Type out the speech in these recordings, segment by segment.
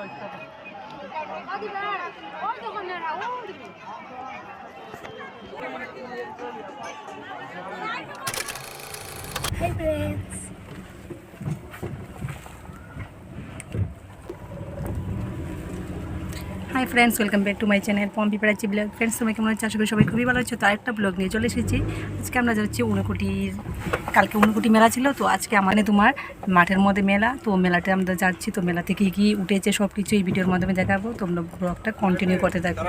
Hey friends. Hi friends welcome back to my channel Pompi Prachi blog friends তোমার কেমন হচ্ছে আশা করি সবাই খুবই ভালো হচ্ছে তো আরেকটা ব্লগ নিয়ে চলে এসেছি আজকে আমরা যাচ্ছি ঊনকোটির কালকে ঊনকোটি মেলা ছিল তো আজকে আমাদের তোমার মাঠের মধ্যে মেলা তো মেলাতে আমরা যাচ্ছি তো মেলা থেকে কী উঠেছে সব কিছু এই ভিডিওর মাধ্যমে দেখাবো তোমরা ব্লগটা কন্টিনিউ করতে থাকো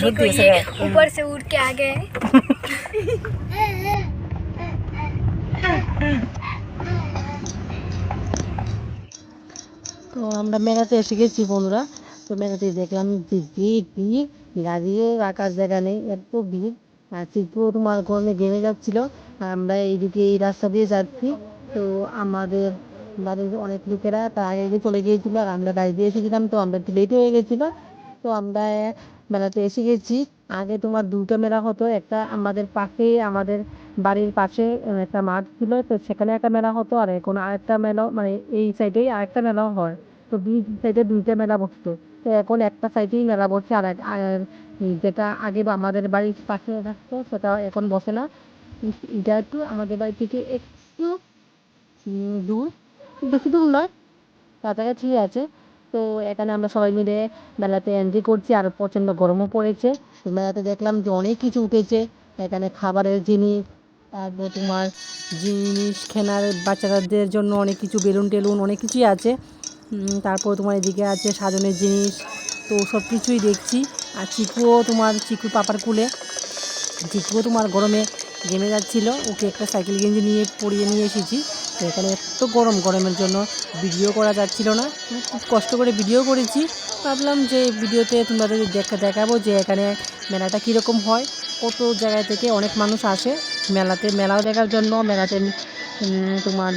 সত্যি देखो এসে ये গেছে। ऊपर से उड़ के आ गए তো আমরা মেলাতে এসে গেছি বন্ধুরা। তো মেলাতে দেখলাম যে ভিড় গাড়িও রাখার জায়গা নেই, এত ভিড়। আর চিত্র তোমার গরমে ঘেমে যাচ্ছিল। আমরা এইদিকে এই রাস্তা দিয়ে যাচ্ছি। তো আমাদের বাড়ির অনেক লোকেরা তার আগে আগে চলে গিয়েছিল। আর আমরা গাড়ি দিয়ে এসেছিলাম তো আমরা একটু লেটে হয়ে গেছিল। তো আমরা মেলাতে এসে গেছি। আগে তোমার দুটো মেলা হতো, একটা আমাদের পাশে, আমাদের বাড়ির পাশে একটা মাঠ ছিল, তো সেখানে একটা মেলা হতো, আর এখন আরেকটা মেলা মানে এই সাইডেই আরেকটা মেলাও হয়, তো দুই সাইডে দুইটা মেলা বসতো, তো এখন একটা সাইডেই মেলা বসছে আর যেটা আগে আমাদের বাড়ির পাশে থাকতো, সেটা এখন বসে না, এটা একটু আমাদের বাড়ি থেকে একটু দূর, বেশি দূর নয় কাছাকাছি আছে তো এখানে আমরা সবাই মিলে মেলাতে এনজয় করছি, আর প্রচণ্ড গরমও পড়েছে। মেলাতে দেখলাম যে অনেক কিছু উঠেছে। এখানে খাবারের জিনিস, তারপর তোমার জিনিস খেনার বাচ্চাদের জন্য অনেক কিছু, বেলুন টেলুন অনেক কিছুই আছে। তারপর তোমার এদিকে আছে সাজনের জিনিস, তো সব কিছুই দেখছি। আর চিকুও তোমার, চিকু পাপার কুলে। চিকুও তোমার গরমে ঘেমে যাচ্ছিল, ওকে একটা সাইকেল গেঞ্জি নিয়ে পরিয়ে নিয়ে এসেছি। তো এখানে এত গরম গরমের জন্য ভিডিও করা যাচ্ছিল না। খুব কষ্ট করে ভিডিও করেছি। ভাবলাম যে ভিডিওতে তোমাদের দেখা দেখাবো যে এখানে মেলাটা কীরকম হয়। কত জায়গা থেকে অনেক মানুষ আসে। মেলাতে মেলাও দেখার জন্য, মেলাতে তোমার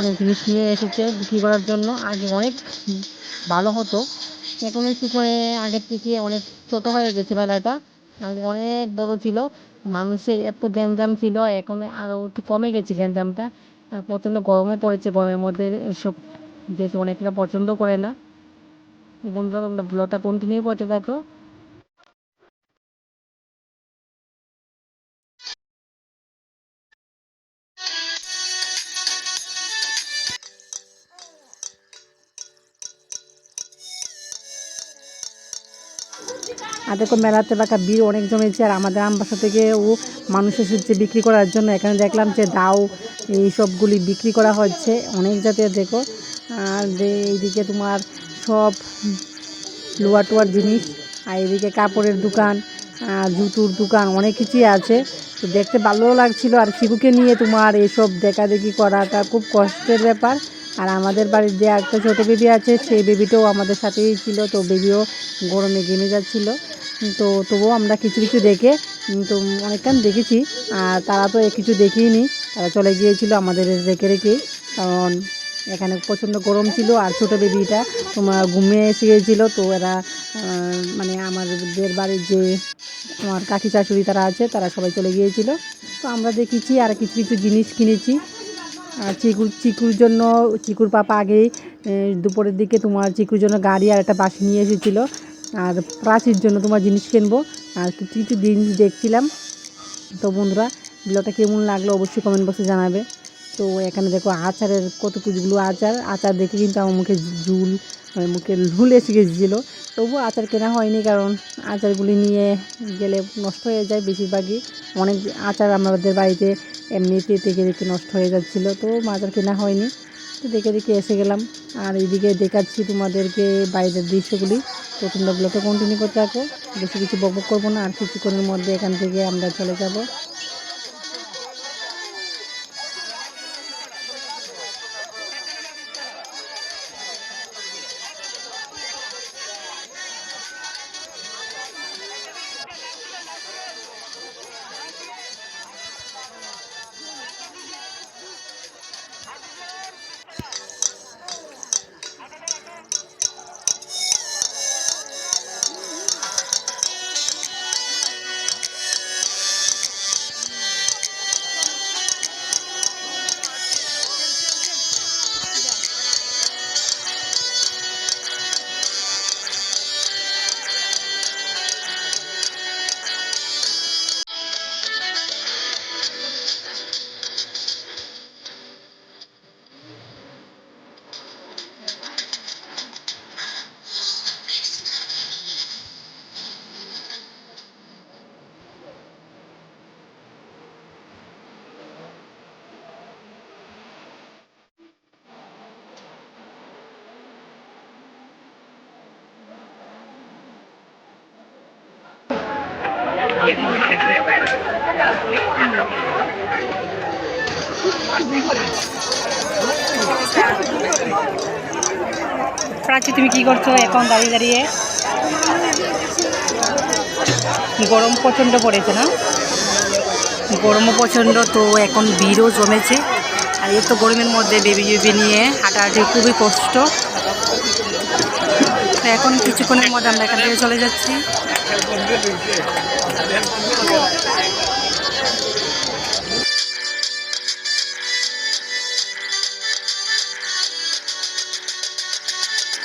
অনেক জিনিস নিয়ে এসেছে বিক্রি করার জন্য। আগে অনেক ভালো হতো। এখন একটু করে আগের থেকে অনেক ছোটো হয়ে গেছে মেলাটা। আগে অনেক বড় ছিল, মানুষের এত গ্যাঞ্জাম ছিল, এখন আরও একটু কমে গেছে গ্যাঞ্জামটা আর প্রচণ্ড গরমে পড়েছে গরমের মধ্যে, এসব যেহেতু অনেকটা পছন্দ করে না। বন্ধুরা, তোমরা ব্লগটা কন্টিনিউ করতে থাকো। আর দেখো মেলাতে বাঁকা ভিড় অনেক জমেছে আর আমাদের আমবাসা থেকে ও মানুষ এসেছে বিক্রি করার জন্য। এখানে দেখলাম যে দাও, এই সবগুলি বিক্রি করা হচ্ছে। অনেক জাতের দেখো। আর এইদিকে তোমার সব লোয়া টোয়ার জিনিস। আর এদিকে কাপড়ের দোকান জুতোর দোকান, অনেক কিছুই আছে। তো দেখতে ভালোও লাগছিল। আর শিশুকে নিয়ে তোমার এইসব দেখা দেখি করাটা খুব কষ্টের ব্যাপার। আর আমাদের বাড়ির যে একটা ছোটো বেবি আছে, সেই বেবিটাও আমাদের সাথেই ছিল। তো বেবিও গরমে ঘেমে যাচ্ছিল। তো তবুও আমরা কিছু কিছু দেখে তো অনেকক্ষণ দেখেছি। আর তারা তো কিছু দেখিয়ে তারা চলে গিয়েছিল আমাদের রেখে রেখে। কারণ এখানে প্রচণ্ড গরম ছিল আর ছোটো বেবিটা তোমার ঘুমিয়ে এসে গিয়েছিল। তো এরা মানে আমাদের বাড়ির যে আমার কাকি শাশুড়ি তারা আছে, তারা সবাই চলে গিয়েছিল। তো আমরা দেখেছি আর কিছু কিছু জিনিস কিনেছি। আর চিকুর চিকুর জন্য, চিকুর পাপা আগেই দুপুরের দিকে তোমার চিকুর জন্য গাড়ি আর একটা বাস নিয়ে এসেছিল। আর প্রাচীর জন্য তোমার জিনিস কিনবো। আর কিছু কিছু জিনিস দেখছিলাম। তো বন্ধুরা, ভিডিওটা কেমন লাগল অবশ্যই কমেন্ট বক্সে জানাবে। তো এখানে দেখো আচারের কত কিছুগুলো আচার। আচার দেখে কিন্তু আমার মুখে জুল মানে মুখে লুল এসে গেছিল। তবুও আচার কেনা হয়নি কারণ আচারগুলি নিয়ে গেলে নষ্ট হয়ে যায় বেশিরভাগই। অনেক আচার আমাদের বাড়িতে এমনিতে থেকে দেখে নষ্ট হয়ে যাচ্ছিল। তো আচার কেনা হয়নি। দেখে দেখে এসে গেলাম। আর এইদিকে দেখাচ্ছি তোমাদেরকে বাইরের দৃশ্যগুলি। তো তোমরা ব্লগে কন্টিনিউ করতে থাকো। বেশি কিছু বক বক করব না। আর কিছুক্ষণের মধ্যে এখান থেকে আমরা চলে যাব। প্রাচী, তুমি কি করছ এখন দাঁড়িয়ে দাঁড়িয়ে? গরম প্রচণ্ড পড়েছে না? গরমও প্রচণ্ড, তো এখন ভিড়ও জমেছে। আর এত গরমের মধ্যে বেবি বেবি নিয়ে হাঁটাহাঁটি খুবই কষ্ট। এখন কিছুক্ষণের মধ্যে আমরা এখান থেকে চলে যাচ্ছি। Helpon dulu sih. Helpon dulu.